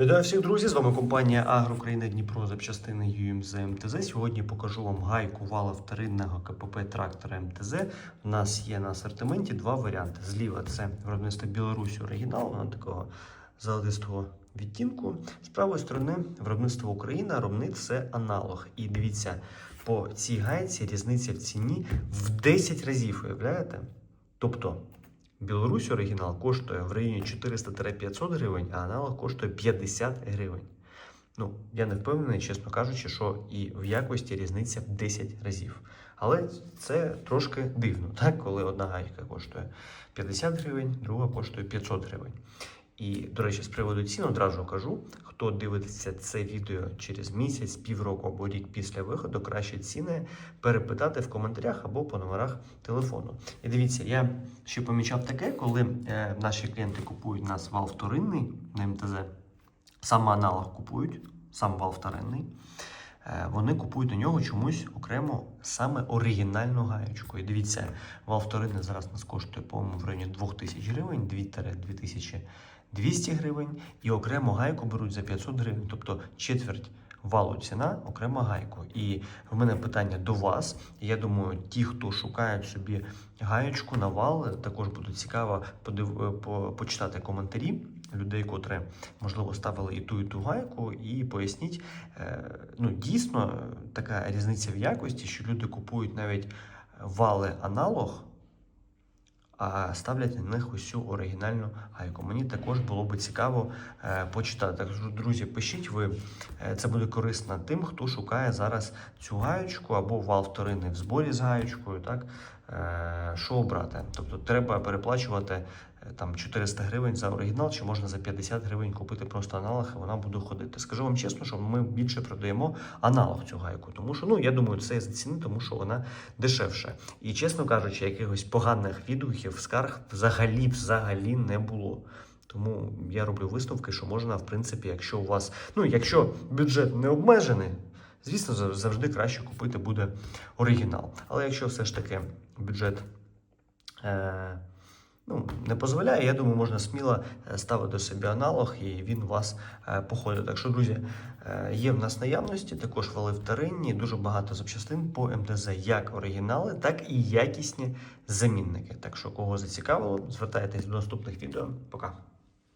Вітаю всіх друзі! З вами компанія Агрокраїна Дніпро запчастини ЮМЗ МТЗ. Сьогодні покажу вам гайку вала вторинного КПП трактора МТЗ. У нас є на асортименті два варіанти. Зліва це виробництво Білорусі оригінал, воно такого золотистого відтінку. З правої сторони виробництво Україна, ромнит це аналог. І дивіться, по цій гайці різниця в ціні в 10 разів, уявляєте? Тобто Білорусь оригінал коштує в районі 400-500 гривень, а аналог коштує 50 гривень. Ну, я не впевнений, чесно кажучи, що і в якості різниця в 10 разів. Але це трошки дивно, так? коли одна гайка коштує 50 гривень, друга коштує 500 гривень. І, до речі, з приводу цін одразу кажу, хто дивиться це відео через місяць, півроку або рік після виходу, краще ціни перепитати в коментарях або по номерах телефону. І дивіться, я ще помічав таке, коли е, наші клієнти купують нас вал вторинний на МТЗ, саме аналог купують, сам вал вторинний. Е, Вони купують у нього чомусь окремо саме оригінальну гаєчку. І дивіться, вал вторинний зараз нас коштує, по-моєму, в районі 2000 гривень, 2-2200 гривень. І окремо гайку беруть за 500 гривень, тобто четверть валу ціна, окремо гайку. І в мене питання до вас. Я думаю, ті, хто шукають собі гаєчку на вал, також буде цікаво подив... по- почитати коментарі людей, котрі, можливо, ставили і ту, і ту гайку, і поясніть, е, ну, дійсно така різниця в якості, що люди купують навіть вали аналог. А ставлять на них усю оригінальну гайку. Мені також було би цікаво е, почитати. Так друзі, пишіть ви. Е, Це буде корисно тим, хто шукає зараз цю гаєчку або вал вторинний в зборі з гаєчкою. Так? Що обрати? Тобто треба переплачувати там 400 гривень за оригінал, чи можна за 50 гривень купити просто аналог, і вона буде ходити. Скажу вам чесно, що ми більше продаємо аналог цю гайку, тому що ну я думаю, це за ціни, тому що вона дешевша. І чесно кажучи, якихось поганих відгуків, скарг взагалі взагалі не було. Тому я роблю висновки, що можна, в принципі, якщо у вас, ну якщо бюджет не обмежений, звісно, завжди краще купити буде оригінал. Але якщо все ж таки бюджет е, ну, не дозволяє, я думаю, можна сміло е, ставити собі аналог, і він у вас е, походить. Так що, друзі, е, є в нас наявності, також вали вторинні, дуже багато запчастин по МТЗ, як оригінали, так і якісні замінники. Так що, кого зацікавило, звертайтесь до наступних відео. Пока.